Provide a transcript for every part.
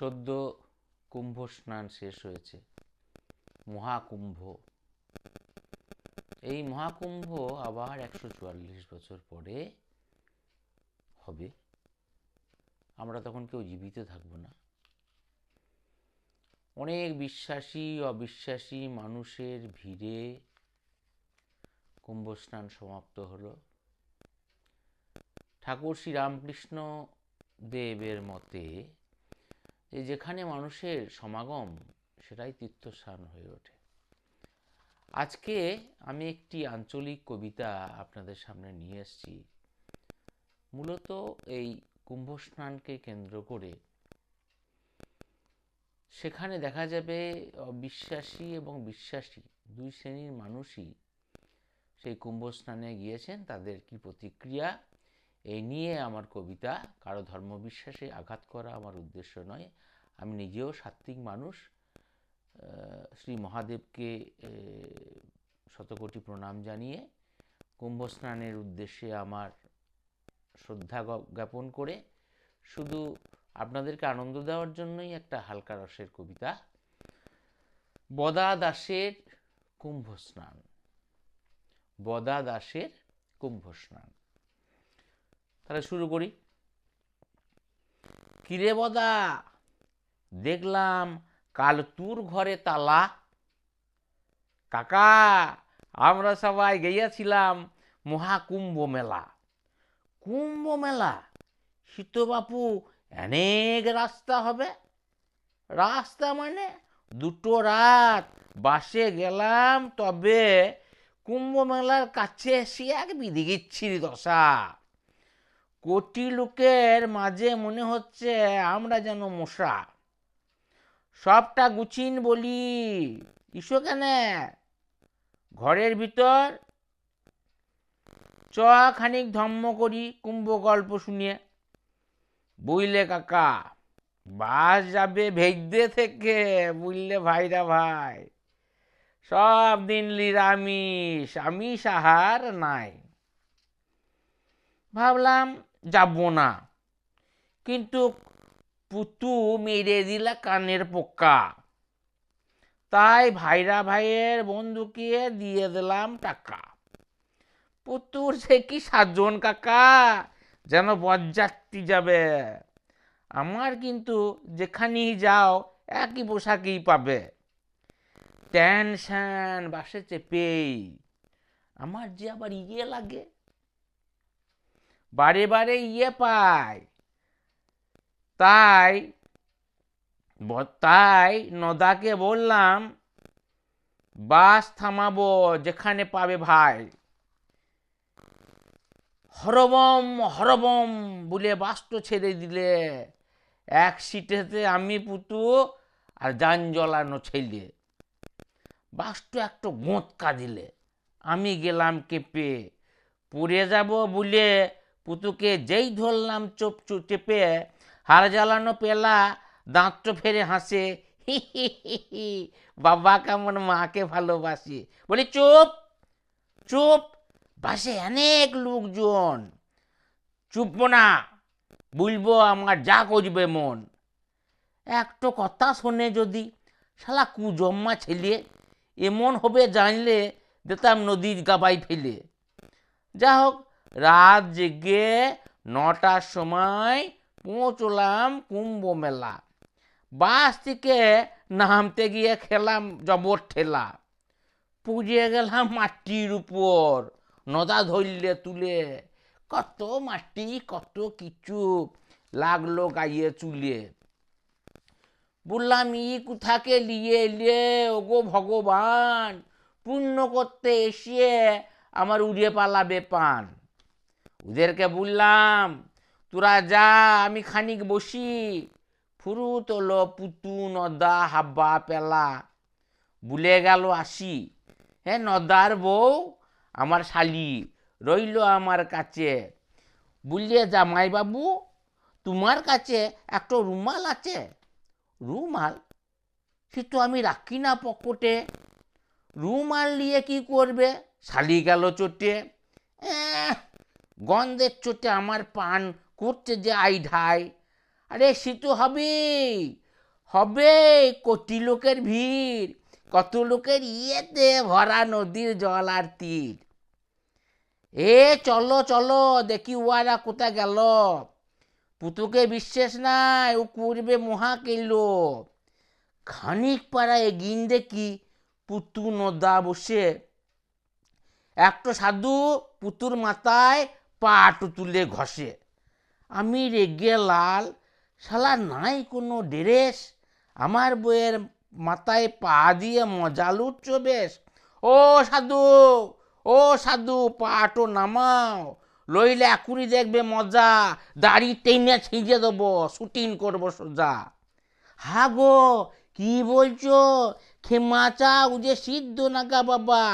সদ্য কুম্ভ স্নান শেষ হয়েছে। মহাকুম্ভ। এই মহাকুম্ভ আবার একশো চুয়াল্লিশ বছর পরে হবে। আমরা তখন কেউ জীবিত থাকব না। অনেক বিশ্বাসী, অবিশ্বাসী মানুষের ভিড়ে কুম্ভ স্নান সমাপ্ত হলো। ঠাকুর শ্রী রামকৃষ্ণ দেবের মতে যে যেখানে মানুষের সমাগম, সেটাই তীর্থস্থান হয়ে ওঠে। আজকে আমি একটি আঞ্চলিক কবিতা আপনাদের সামনে নিয়ে এসেছি। মূলত এই কুম্ভ স্নানকে কেন্দ্র করে। সেখানে দেখা যাবে বিশ্বাসী এবং বিশ্বাসী দুই শ্রেণির মানুষই সেই কুম্ভ স্নানে গিয়েছেন। তাদের কি প্রতিক্রিয়া এই নিয়ে আমার কবিতা, কারও ধর্মবিশ্বাসে আঘাত করা আমার উদ্দেশ্য নয়। আমি নিজেও সাত্ত্বিক মানুষ। শ্রী মহাদেবকে শতকোটি প্রণাম জানিয়ে কুম্ভ স্নানের উদ্দেশ্যে আমার শ্রদ্ধা জ্ঞাপন করে শুধু আপনাদেরকে আনন্দ দেওয়ার জন্যই একটা হালকা রসের কবিতা। বদা দাসের কুম্ভ স্নান বদা দাসের কুম্ভ স্নান তাহলে শুরু করি। কিরে বদা? দেখলাম কাল তুর ঘরে তালা। কাকা, আমরা সবাই গিয়েছিলাম মহাকুম্ভ মেলা। কুম্ভ মেলা? শীতবাপু অনেক রাস্তা হবে। রাস্তা মানে দুটো রাত বাসে গেলাম, তবে কুম্ভ মেলার কাছে এসে এক বিদিগিচ্ছিরি দশা। কোটি লোকের মাঝে মনে হচ্ছে আমরা যেন মশা। সবটা গুছিন বলি, ইসো কেন? ঘরের ভিতর চ খানিক ধম্ম করি, কুম্ভ গল্প শুনিয়ে। বুঝলে কাকা, বাস যাবে ভেজদে থেকে বুঝলে ভাইরা ভাই। সব দিন নিরামিষ আমি সাহার নাই। ভাবলাম যাব না। কিন্তু পুতু মেরে দিলা কানের পোকা। তাই ভাইরা ভাইয়ের বন্ধুকে দিয়ে দিলাম টাকা। পুতুর সে কি সাতজন কাকা, যেন বরযাত্রী যাবে। আমার কিন্তু যেখানেই যাও, একই পোশাকেই পাবে। টেনশন বাসে চেপেই। আমার যে আবার ইয়ে লাগে বারে বারে ইয়ে পায়। তাই তাই নদাকে বললাম, বাস থামাবো যেখানে পাবে ভাই। হরবম হরবম বলে বাসটো ছেড়ে দিলে। এক সিটেতে আমি পুতু আর যান জ্বলানো ছেলে। বাসটো একটু গোঁতকা দিলে। আমি গেলাম কেঁপে। পড়ে যাব বলে পুতুকে যেই ধরলাম চোপ চেপে হার জ্বালানো পেলা দাঁত ফেরে হাসে, হি হি হি বাবা কেমন মাকে ভালোবাসি। বলি, চুপ চুপ, বাসে অনেক লোকজন। চুপ না, বলব, আমার যা করবে মন। একটু কথা শোনে যদি, শালা কুজম্মা ছেলে, এমন হবে জানলে দিতাম নদীর গাবাই ফেলে। যা হোক রাত জেগে নটার সময় পৌঁছলাম কুম্ভ মেলা। বাস থেকে নামতে গিয়ে খেলাম জবর ঠেলা। পুড়িয়ে গেলাম মাটির উপর, নদা ধরলে তুলে। কত মাটি, কত কিছু লাগল গাইয়ে চুলে। বললাম, ই কোথাকে লিয়ে এলে? ওগো ভগবান পুণ্য করতে এসে আমার উড়ে পালাবে পান। ওদেরকে বললাম, তোরা যা, আমি খানিক বসি। ফুরু তোলো পুতু নদা হাব্বা, পেলা। বুলে গেল আসি। হ্যাঁ নদার বউ, আমার শালি, রইল আমার কাছে। বললে জামাই বাবু তোমার কাছে একটা রুমাল আছে? রুমাল? সে তো আমি রাখি না পকেটে। রুমাল নিয়ে কি করবে? শালি গেল চোটে। গন্ধের চোটে আমার পান করছে যে আই ঢাই। আরে, সে তো হবেই, হবে, কোটি লোকের ভিড়, কত লোকের ইয়েতে ভরা নদীর জল আর তীর। এ, চলো চলো, দেখি উয়ারা কোথায় গেল। পুতুকে বিশ্বাস নাই, ও করবে মহা কেলো খানিক পাড়া এগিন দেখি পুতু নদা বসে। একটা সাধু পুতুর মাথায় পাটু তুলে ঘষে। আমি রেগে লাল, শালা নাই কোনো ড্রেস। আমার বইয়ের মাথায় পা দিয়ে মজা লুটছ বেশ। ও সাধু ও সাধু, পাটো নামাও। লইলে একুরি দেখবে মজা, দাড়ি টেনে ছিঁজে দেবো, শুটিং করব সোজা। হা গো, কি বলছো? খেমা চাও যে সিদ্ধ নাগা বাবা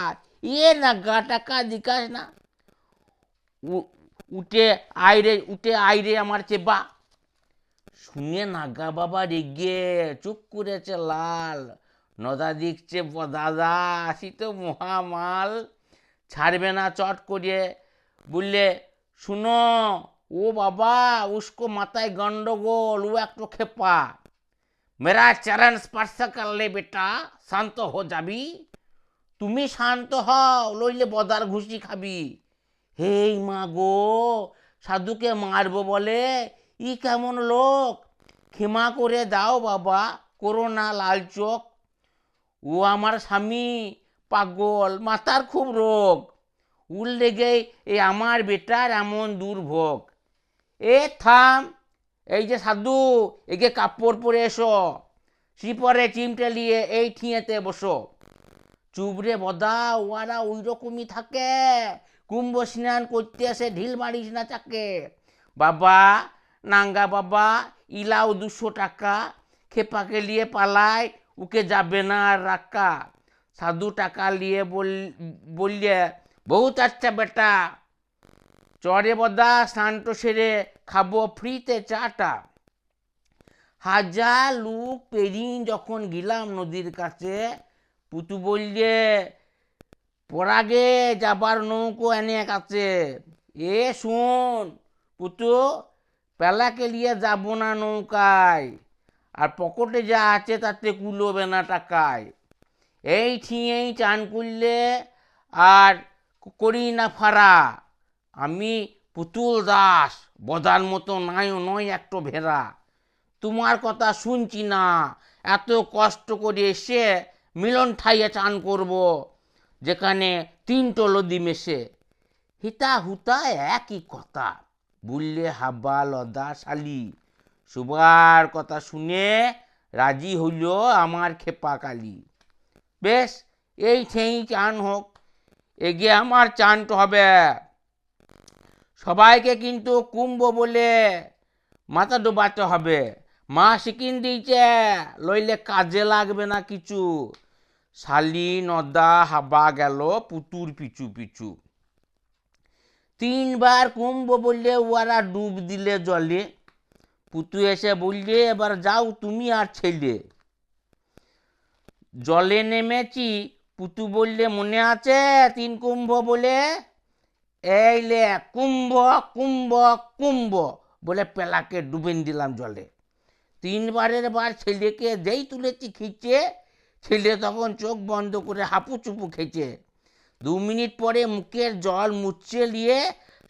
ইয়ে নাগা টাকা দিকাস না উঠে আইরে উঠে আইরে আমার চেবা শুনে নাগা বাবা রেগে, চুপ করেছে লাল। নদা দিকছে দাদা, আসি তো মহামাল। ছাড়বে না চট করে। বললে, শুনো, ও বাবা, উসকো মাথায় গন্ডগোল, ও একটু খেপা মেরা চরণ স্পর্শ করলে বেটা, শান্ত হো যাবি। তুমি শান্ত হও লইলে বদার ঘুষি খাবি। হেই মা গো, সাধুকে মারবো বলে? ই কেমন লোক? ক্ষমা করে দাও বাবা, করো না লাল চোখ। ও আমার স্বামী, পাগল মাতার খুব রোগ। উল লেগে এই আমার বেটার এমন দুর্ভোগ। এ থাম, এই যে সাধু, একে কাপড় পরে এসো। শ্রীপরে চিমটে নিয়ে এই ঠিঁয়েতে বসো। চুবরে বদা ওয়ারা ওই রকমই থাকে। কুম্ভ স্নান করতে আসে ঢিল মারিস না তাকে। বাবা, নাঙ্গা বাবা, ইলাও দুশো টাকা, খেপাকে নিয়ে পালায় উকে যাবে না আর রাখা সাধু টাকা নিয়ে বল, বললে, বহুত আচ্ছা বেটা, চরে বদা, স্নানটো সেরে খাব ফ্রিতে চাটা। হাজার লোক পেরিয়ে যখন গেলাম নদীর কাছে, পুতু বললে পরাগে যাবার নৌকো এনে কাছে। এ শুন পুতু পেলাকে নিয়ে যাব না নৌকায়, আর পকেটে যা আছে তাতে কুলোবে না টাকায়। এই ঠিয়েই চান করলে আর করি না ফারা আমি পুতুল দাস, বদার মতো নাই নয় একটো ভেড়া। তোমার কথা শুনছি না, এত কষ্ট করে এসে মিলন ঠাইয়ে চান করব। যেখানে তিনটো লদি মেশে। হিতা হুতা একই কথা। বললে হাব্বা লদা শালি। সুবার কথা শুনে রাজি হইল আমার খেপা কালি। বেশ, এই ঠেই চান হোক এগিয়ে আমার চানটা হবে। সবাইকে কিন্তু কুম্ভ বলে মাথা ডোবাতে হবে। মা শিকিন দিয়েছে, লইলে কাজে লাগবে না কিছু। শালি নদা হাবা গেল পুতুর পিছু পিছু। তিনবার কুম্ভ বললে ওরা ডুব দিলে জলে। পুতু এসে বললে, এবার যাও তুমি আর ছেলে। জলে নেমেছি, পুতু বললে, মনে আছে তিন কুম্ভ বলে? এইলে কুম্ভ কুম্ভ কুম্ভ। বলে পেলাকে ডুবেন দিলাম জলে। তিনবারের বার ছেলেকে যেই তুলেছি খিচে ছেলে তখন চোখ বন্ধ করে হাপু চুপু খেছে দু মিনিট পরে মুখের জল মুচ্ছে নিয়ে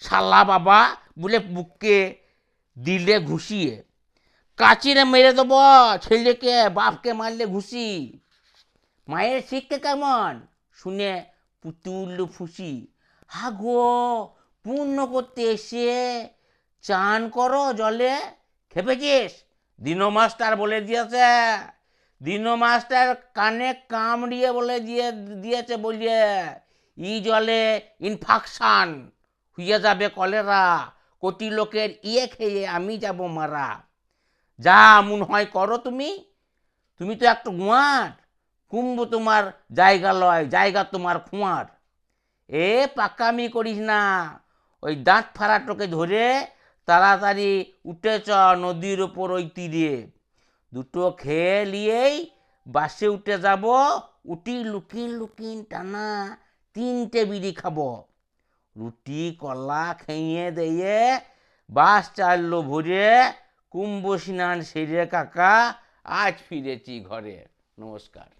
শালা বাবা বলে বুককে দিলে ঘুষিয়ে। কাচিরে মেরে দেবো, ছেলেকে, বাপকে মারলে ঘুষি। মায়ের শিখতে কেমন? শুনে পুতুল ফুসি। হা গো পূর্ণ করতে এসে চান করো জলে, খেপেছিস? দিনো মাস্টার বলে দিয়েছে। দিনো মাস্টার কানে কামড়িয়ে বলে দিয়ে, দিয়েছে বলিয়ে ই জলে ইনফাকশান হইয়া যাবে কলেরা কোটি লোকের ইয়ে খেয়ে আমি যাব মারা। যা মন হয় করো তুমি। তুমি তো একটা গুয়ার। কুম্ভ তোমার জায়গা লয়, জায়গা তোমার খুঁয়ার এ পাকামি করিস না। ওই দাঁত ফাড়াটোকে ধরে তাড়াতাড়ি উঠেছ নদীর ওপর ওই তীরে। দুটো খেয়ে নিয়েই বাসে উঠে যাব, উঠি লুকিন লুকিন টানা তিনটে বিড়ি খাব। রুটি, কলা খেয়ে দিয়ে বাস চাললো ভরে, কুম্ভ স্নান সেরে কাকা, আজ ফিরেছি ঘরে। নমস্কার।